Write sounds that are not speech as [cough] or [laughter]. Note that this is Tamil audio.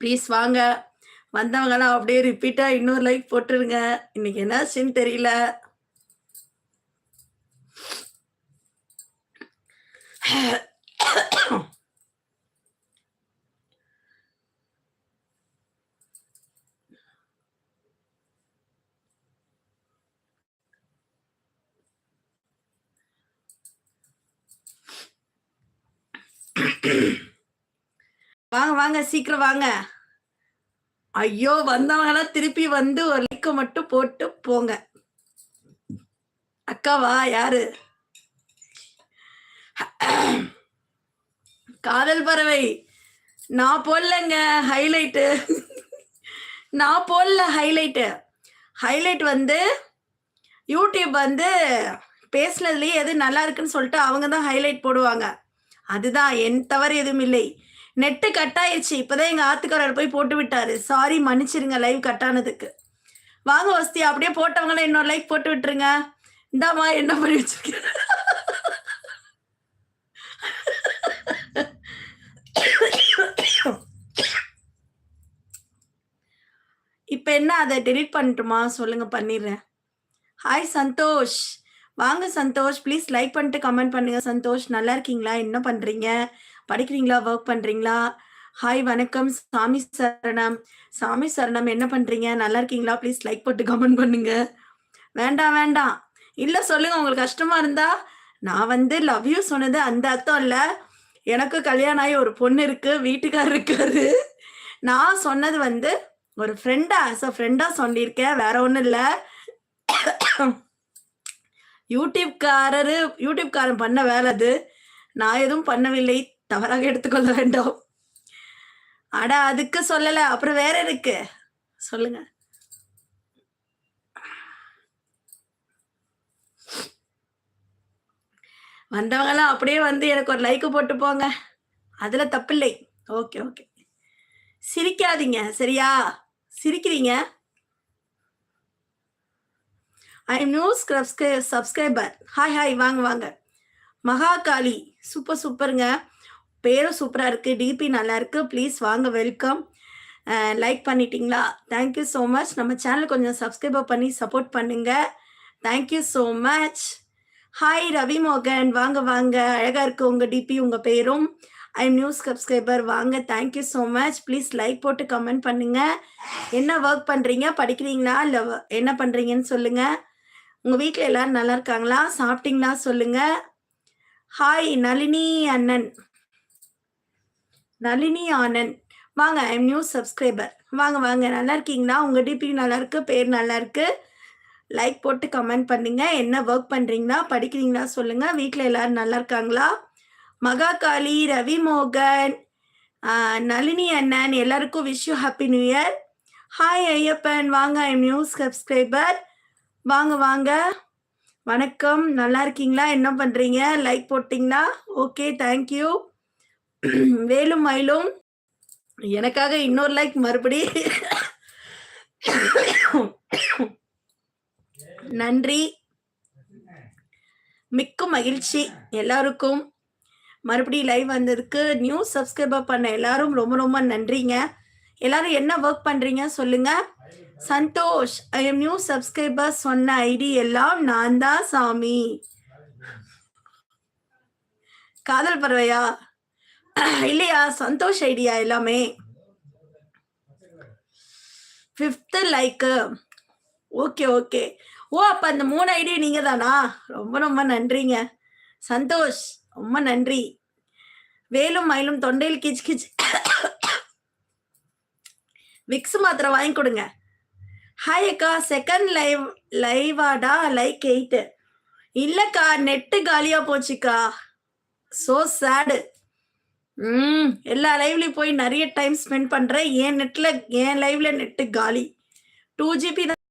ப்ளீஸ் வாங்க. வந்தவங்கன்னா அப்படியே ரிப்பீட்டா இன்னொரு லைக் போட்டுருங்க. இன்னைக்கு என்னாச்சுன்னு தெரியல. வாங்க, வாங்க. சீக்கிரம் வாங்க. ஐயோ! வந்தவங்களாம் திருப்பி வந்து ஒரு லைக்க மட்டும் போட்டு போங்க. அக்காவா? யாரு? காதல் பறவை. நான் போடலங்க ஹைலைட்டு. நான் போடல ஹைலைட்டு. ஹைலைட் வந்து யூடியூப் வந்து பேசுனதுலேயே எது நல்லா இருக்குன்னு சொல்லிட்டு அவங்க தான் ஹைலைட் போடுவாங்க. அதுதான் என் தவறு எதுவும் இல்லை. நெட்டு கட் ஆயிடுச்சு இப்போதான் எங்கள் ஆத்துக்காரர் போய் போட்டு விட்டாரு. சாரி மன்னிச்சிருங்க லைவ் கட் ஆனதுக்கு. வாங்க வசதி அப்படியே போட்டவங்களே இன்னொரு லைக் போட்டு விட்டுருங்க. இந்தாம்மா என்ன பண்ணி வச்சிருக்க? இப்ப என்ன அதை டெலிட் பண்ணட்டுமா? சொல்லுங்க பண்ணிடுறேன். ஹாய் சந்தோஷ். வாங்க சந்தோஷ். ப்ளீஸ் லைக் பண்ணிட்டு கமெண்ட் பண்ணுங்க சந்தோஷ். நல்லா இருக்கீங்களா? என்ன பண்றீங்க? படிக்கிறீங்களா? ஒர்க் பண்றீங்களா? ஹாய் வணக்கம். சாமி சரணம். சாமி சரணம் என்ன பண்றீங்க? நல்லா இருக்கீங்களா? ப்ளீஸ் லைக் போட்டு கமெண்ட் பண்ணுங்க. வேண்டாம், வேண்டாம். இல்ல சொல்லுங்க உங்களுக்கு கஷ்டமா இருந்தா, நான் வந்து லவ் யூ சொன்னது அந்த அர்த்தம் இல்ல. எனக்கு கல்யாணம் ஆகி ஒரு பொண்ணு இருக்கு. வீட்டுக்காரர் இருக்காரு. நான் சொன்னது வந்து ஒரு ஃப்ரெண்டா ஆஸ் அ ஃப்ரெண்டா சொல்லியிருக்கேன். வேற ஒன்றும் இல்லை யூடியூப்காரரு யூடியூப்காரன் பண்ண வேலை அது. நான் எதுவும் பண்ணவில்லை. தவறாக எடுத்துக்கொள்ள வேண்டாம். அட அதுக்கு சொல்லல. அப்புறம் வேற இருக்கு. சொல்லுங்க. வந்தவங்கலாம் அப்படியே வந்து எனக்கு ஒரு லைக் போட்டு போங்க. அதுல தப்பில்லை. Okay, okay. சிரிக்காதீங்க. சரியா? சிரிக்கிறீங்க. ஐ எம் நியூ ஸ்கிரப்ஸ்கே சப்ஸ்கிரைபர். Hi, hi. வாங்க, வாங்க. மகாகாளி. சூப்பர், சூப்பருங்க. பேரும் சூப்பராக இருக்குது டிபி நல்லா இருக்குது ப்ளீஸ் வாங்க வெல்கம். லைக் பண்ணிட்டீங்களா? Thank you much. நம்ம சேனல் கொஞ்சம் சப்ஸ்கிரைபர் பண்ணி சப்போர்ட் பண்ணுங்க. Thank you much. Hi Ravi மோகன். வாங்க, வாங்க. அழகாக இருக்குது உங்கள் டிபி, உங்கள் பேரும். I am new subscriber. வாங்க. Thank you much. Please like போட்டு கமெண்ட் பண்ணுங்க. என்ன ஒர்க் பண்ணுறீங்க படிக்கிறீங்களா? இல்லை என்ன பண்ணுறீங்கன்னு சொல்லுங்கள் உங்க வீட்டில் எல்லாரும் நல்லா இருக்காங்களா? சாப்பிட்டீங்களா? சொல்லுங்க. ஹாய் நளினி அண்ணன். நளினி ஆனந்த். வாங்க. I new subscriber. வாங்க, வாங்க. நல்லா இருக்கீங்களா? உங்க டிபி நல்லா இருக்கு. பேர் நல்லா இருக்கு. லைக் போட்டு கமெண்ட் பண்ணுங்க. என்ன ஒர்க் பண்றீங்களா? படிக்கிறீங்களா? சொல்லுங்க. வீட்டில் எல்லாரும் நல்லா இருக்காங்களா? மகாகாளி, ரவி மோகன், நளினி அண்ணன் எல்லாருக்கும் wish you happy new year. Hi Ayyappan. வாங்க. I'm new subscriber. வாங்க, வாங்க. வணக்கம். நல்லா இருக்கீங்களா? என்ன பண்றீங்க? லைக் போட்டீங்களா? ஓகே. Thank you. வேலும் மயிலும். எனக்காக இன்னொரு லைக் மறுபடி. [coughs] நன்றி. மிக்க மகிழ்ச்சி எல்லாருக்கும். மறுபடியும் லைவ் வந்ததுக்கு நியூ சப்ஸ்கிரைபர் பண்ண எல்லாரும் ரொம்ப ரொம்ப நன்றிங்க. எல்லாரும் என்ன ஒர்க் பண்றீங்க சொல்லுங்க. Santhosh. I am new subscriber சொன்ன ஐடி எல்லாம் நான் தான் சாமி. காதல் பறவையா? இல்லையா? சந்தோஷ் ஐடியா எல்லாமே. Fifth like. Okay, okay. ஓ! அப்போ அந்த மூணு ஐடியா நீங்கள் தானா? ரொம்ப ரொம்ப நன்றிங்க. சந்தோஷ். ரொம்ப நன்றி. வேலும் மயிலும் தொண்டையில் கிச் கிச். விக்ஸ் மாத்திரை வாங்கி கொடுங்க. ஹாய் அக்கா. செகண்ட் லைவ் லைவாடா லைக் எயிட்டு இல்லைக்கா நெட்டு காலியாக போச்சுக்கா. ஸோ சேடு. ம். எல்லா லைவ்லையும் போய் நிறைய டைம் ஸ்பெண்ட் பண்ணுறேன் என் நெட்டில் என் லைவில் நெட்டு காலி. டூ ஜிபி தான்